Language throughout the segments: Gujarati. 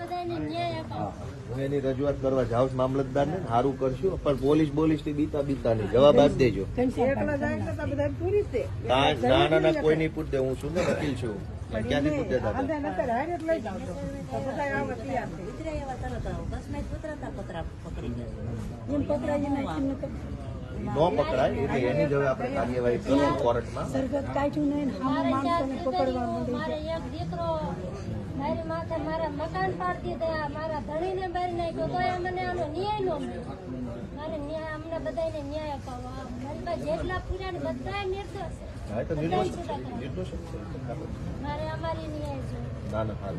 બધાને ન્યાય અપાવો હું એની રજૂઆત કરવા જાઉં છું મામલતદાર ને સારું કરશું પણ પોલીસ બોલીસથી બીતા બીતા નહીં જવાબ આપી દેજો. એકલા જાય ને તો બધા પૂરી જ છે કાંઈ ના ના ના કોઈ નહીં પૂછ હું છું ને વકીલ છું. ક્યાંથી પૂછ દેતા તો ને તો પકડાય એટલે એની જ હવે આપણે કાર્યવાહી કરશું કોર્ટમાં. સરગત કાઢ્યું નહીં ચાર માણસોને પકડવા મારે એક દીકરો મારી માથે મારા મકાન પાડી દીધા મારા ધણીને બારી નાખ્યો તોય મને આનો ન્યાય નો મળ્યો. મારે ન્યાય અમને બધાને ન્યાય અપાવો. આ મારી પાસે જેટલા પૂર્યા ને બધા નિર્દોષ તો. મારે અમારી ન્યાય છે. ના ના હાલ.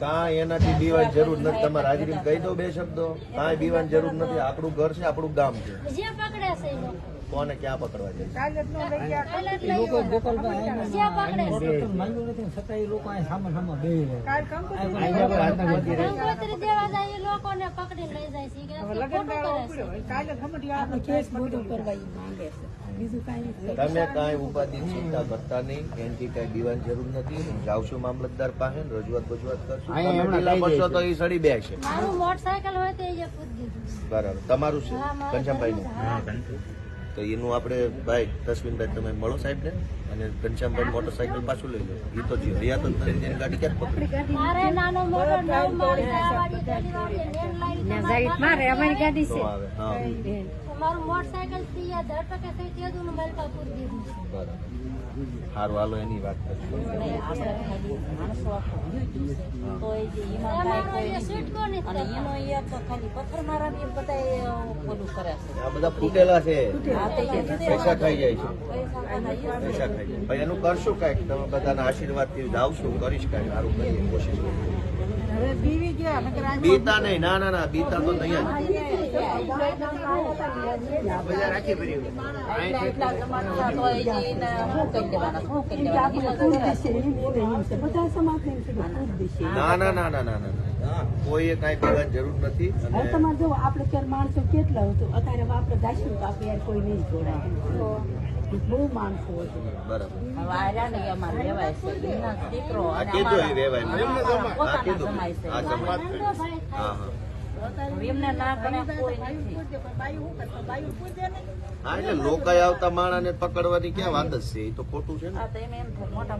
કાંઈ એનાથી બીવાની જરૂર નથી. તમારે હાજરી કહી દો બે શબ્દો. કાંઈ બીવાની જરૂર નથી. આપણું ઘર છે, આપણું ગામ છે. કોને ક્યાં પકડવા નો તમે કાંઈ ઉપાધિ ચિંતા કરતા નહીં. એનથી કઈ બીવાની જરૂર નથી. હું જાઉં છું મામલતદાર પાસે રજૂઆત બજૂઆત કરશું. તો એ સડી બે છે બરાબર. તમારું છે? ઘનશ્યામભાઈ છે. તો એનું આપણે ભાઈ તસ્વીનભાઈ તમે મળો સાહેબ ને અને ઘનશ્યામભાઈ મોટરસાઇકલ પાછું લઈ લો. એ તો જે હયાત જ નથી તેની ગાડી ક્યાં પકડી? આવે હા. મારું મોટરસાયકલથી આ ધરપકે થઈ તે દુનું મારી પાસે પૂરી દીધું છે. બરાબર. સારું હાલો એની વાત કરી અમારો એ છૂટકો નથી. અને એનો એક તો ખાલી પથ્થર મારા બી બધા ઓલું કરે છે. આ બધા ફૂટેલા છે. પૈસા ખાઈ જાય છે. પૈસા ખાઈ જાય. ભાઈ એનું કરશું કાંઈક. તમે બધાના આશીર્વાદથી થી જાવશું. કરીશ કંઈક. સારું કરીએ કોશિશ કરીએ. હવે બીવી ગયા નકર આ બીતા નહીં, ના ના ના, બીતા તો નહીં ના ના ના ના ના ના કાંઈ પીવાની જરૂર નથી તમારે જો આપણે માણસો કેટલા હતો અત્યારે આપણે દાશું તો આપણે કોઈ નહીં જોડાય બહુ માણસો હતો? બરાબર. ને અમારે છે. એમના દીકરો પોતાના જમાય છે. ના ને લોકાય આવતા માણાને પકડવાની ક્યાં વાત જ છે? એ તો ખોટું છે ને. આ તો એને એમ થાય. મોટા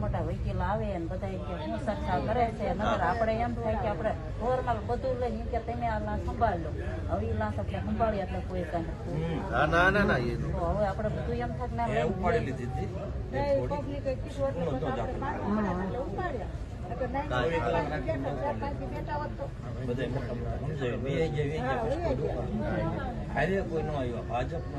વકીલ આવે ને બધા સરખા કરે છે નગર આપણે એમ થાય કે આપણે નોર્મલ બધું લઈને એમ કે તમે આ લાશ સંભાળ લો હવે એ લાશ આપણે સંભાળી એટલે કોઈ કઈ ના ના ના એ તો હવે આપણે બધું એમ થાય કે ના પબ્લિક કીધું એટલે બધા આપણે ઉપાડ્યા તો કોઈ નો આવ્યો. ભાજપ નો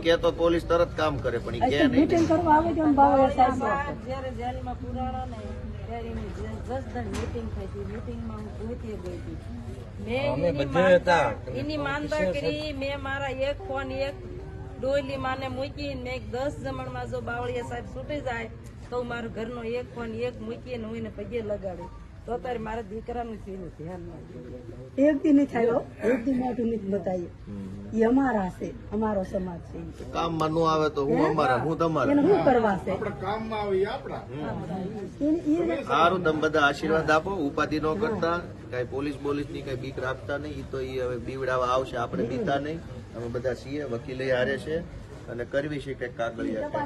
કે તો પોલીસ તરત કામ કરે પણ કે મીટિંગ કરવા આવે છે ને સાહેબ જ્યારે જેલમાં પુરાણા ને ત્યારે એની જસદણ મીટિંગ થઈ હતી મીટિંગમાં હું ગોતીએ ગઈ હતી. મેં અમે એની બધે માનતા કરી મેં મારા એક ફોન એક ડોયલી માને મૂકી મેં દસ જમણમાં જો બાવળિયા સાહેબ છૂટી જાય તો મારું મારા ઘરનો એક ફોન એક મૂકીને હું એને પગે લગાડું. તો અત્યારે મારા દીકરાનું સીનું ધ્યાન એક દી નહીં થયો એક દી મોઢું નથી બતાવ્યું એ અમારા છે અમારો સમાજ છે. કામમાં નો આવે તો હું અમારા હું એને તમારા શું કરવા છે કામમાં આવી આપણા. સારું તમે બધા આશીર્વાદ આપો. ઉપાધિ નો કરતા. કઈ પોલીસ બોલીસની કઈ બીક રાખતા નહીં. તો એ હવે બીવડાવા આવશે. આપણે બીતા નહીં. અમે બધા છીએ. વકીલે હારે છે. અને કરવી છે કે કાગળિયા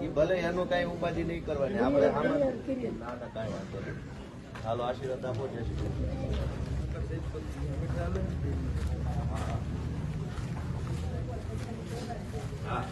એ ભલે એનું કાંઈ ઉપાધિ નહીં કરવાની આપણે આમાં ના ના કાંઈ વાંધો નહીં. હાલો આશીર્વાદ આપો જય શ્રી હા.